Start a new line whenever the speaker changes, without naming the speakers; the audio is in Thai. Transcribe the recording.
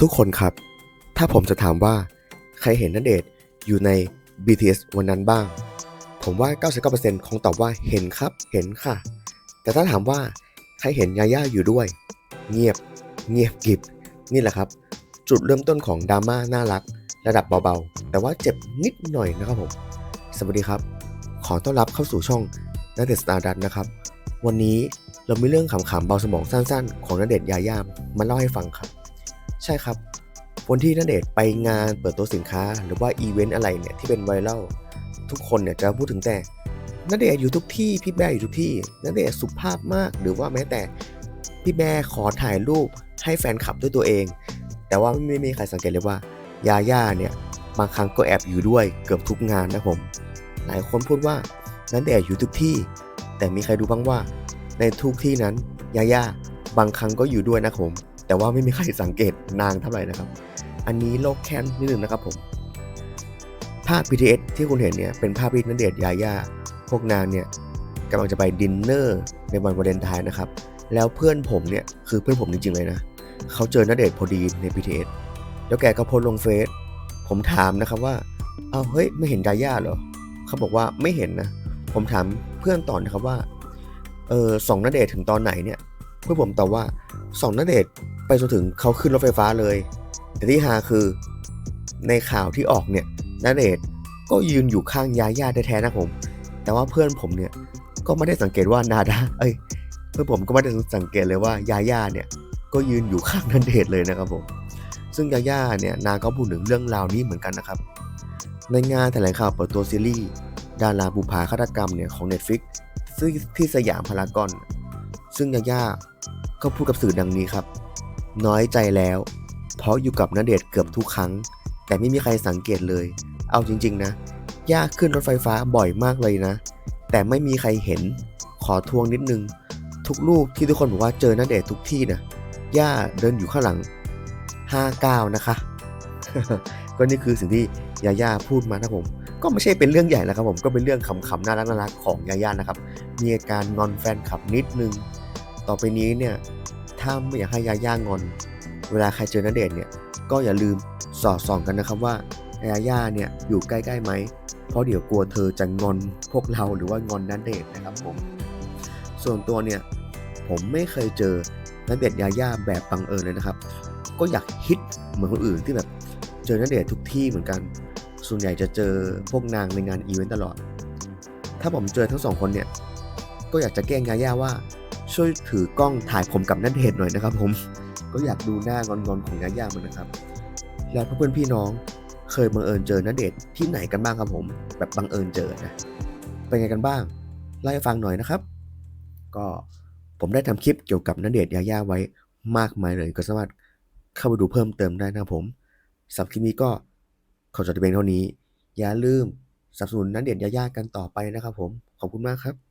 ทุกคนครับ ถ้าผมจะถามว่าใครเห็นนันเดชอยู่ใน BTS วันนั้นบ้าง ผมว่า 99%คงตอบว่าเห็นครับเห็นค่ะ แต่ถ้าถามว่าใครเห็นยาย่าอยู่ด้วย เงียบ เงียบกิบ นี่แหละครับ จุดเริ่มต้นของดราม่าน่ารัก ระดับเบาๆ แต่ว่าเจ็บนิดหน่อยนะครับผม สวัสดีครับ ขอต้อนรับเข้าสู่ช่องนักเดชสตาร์ดัตนะครับ วันนี้เรามีเรื่องขำๆเบาสมองสั้นๆ ของนัเดชยาย่ามาเล่าให้ฟังครับ ใช่ครับ วันที่ณเดชไปงานเปิดตัวสินค้า หรือว่าอีเวนต์อะไรเนี่ยที่เป็นไวรัลทุกคนเนี่ยจะพูดถึงแต่ณเดชอยู่ทุกที่พี่แบร์อยู่ทุกที่ณเดชสุภาพมาก หรือว่าแม้แต่พี่แบร์ขอถ่ายรูปให้แฟนคลับด้วยตัวเอง แต่ว่าไม่มีใครสังเกตเลยว่ายาย่าเนี่ยบางครั้งก็แอบอยู่ด้วยเกือบทุกงานนะผม หลายคนพูดว่าณเดชน์อยู่ทุกที่ แต่มีใครดูบ้างว่า ในทุกที่นั้นยาย่าบางครั้งก็อยู่ด้วยนะผม แต่ว่าไม่มีใครสังเกตนางเท่าไหร่นะครับ อันนี้โลกแค้นนิดนึงนะครับผม ภาพ BTS ที่คุณเห็นเนี่ยเป็นภาพที่ณเดชยาย่าพวกนางเนี่ยกำลังจะไปดินเนอร์ในวันวาเลนไทน์นะครับ แล้วเพื่อนผมเนี่ยคือเพื่อนผมจริงๆเลยนะ เขาเจอณเดชน์พอดีใน BTS แล้วแกก็โพสลงเฟซ ผมถามนะครับว่า เอาเฮ้ยไม่เห็นยาย่าเหรอ เขาบอกว่าไม่เห็นนะ ผมถามเพื่อนต่อนะครับว่า เออสองณเดชถึงตอนไหนเนี่ย เพื่อนผมตอบว่าสองณเดช ไปจนถึงเขาขึ้นรถไฟฟ้าเลย แต่ที่ฮาคือในข่าวที่ออกเนี่ยณเดชก็ยืนอยู่ข้างยาย่าแท้ๆนะผม แต่ว่าเพื่อนผมเนี่ยก็ไม่ได้สังเกตว่านาดาเอ้ย เพื่อนผมก็ไม่ได้สังเกตเลยว่ายาย่าเนี่ยก็ยืนอยู่ข้างณเดชเลยนะครับผม ซึ่งยาย่าเนี่ยนางก็พูดถึงเรื่องราวนี้เหมือนกันนะครับ ในงานแถลงข่าวเปิดตัวซีรีส์ดาราบุภาฆาตกรรมเนี่ยของ Netflix ซึ่งที่สยามพารากอน ซึ่งยาย่าก็พูดกับสื่อดังนี้ครับ น้อยใจแล้ว เพราะอยู่กับณเดชเกือบทุกครั้ง แต่ไม่มีใครสังเกตเลย เอาจริง ๆ นะย่าขึ้นรถไฟฟ้าบ่อยมากเลยนะ แต่ไม่มีใครเห็น ขอทวงนิดนึง ทุกรูปที่ทุกคนบอกว่าเจอณเดชทุกที่นะย่าเดินอยู่ข้างหลัง59นะคะ ก็นี่คือสิ่งที่ยาย่าพูดมานะผม ก็ไม่ใช่เป็นเรื่องใหญ่แล้วครับผม ก็เป็นเรื่องขำๆน่ารักน่ารักๆของยาย่านะครับ มีอาการงอนแฟนคลับนิดนึง ต่อไปนี้เนี่ย ถ้าไม่อยากให้ยาย่างอน เวลาใครเจอณเดชน์เนี่ย ก็อย่าลืมสอดส่องกันนะครับว่ายาย่าเนี่ยอยู่ใกล้ๆไหม เพราะเดี๋ยวกลัวเธอจะงอนพวกเราหรือว่างอนณเดชน์นะครับผม ส่วนตัวเนี่ยผมไม่เคยเจอณเดชน์ยาย่าแบบบังเอิญเลยนะครับ ก็อยากฮิตเหมือนคนอื่นที่แบบเจอณเดชน์ทุกที่เหมือนกัน ส่วนใหญ่จะเจอพวกนางในงานอีเวนต์ตลอด ถ้าผมเจอทั้งสองคนเนี่ย ก็อยากจะแกล้งยาย่าว่า ช่วยถือกล้องถ่ายผมกับณเดชน์หน่อยนะครับ ผม ก็อยากดูหน้างอนๆของยาย่าเหมือนนะครับ แล้วเพื่อนพี่น้องเคยบังเอิญเจอณเดชน์ที่ไหนกันบ้างครับผม แบบบังเอิญเจอนะเป็นไงกันบ้างเล่าให้ฟังหน่อยนะครับ ก็ผมได้ทำคลิปเกี่ยวกับณเดชน์ยาย่าไว้มากมายเลยก็สามารถเข้าไปดูเพิ่มเติมได้นะครับผมสำหรับคลิปนี้ก็ขอจบเพียงเท่านี้ อย่าลืมสนับสนุนณเดชน์ยาย่ากันต่อไปนะครับ ผมขอบคุณมากครับ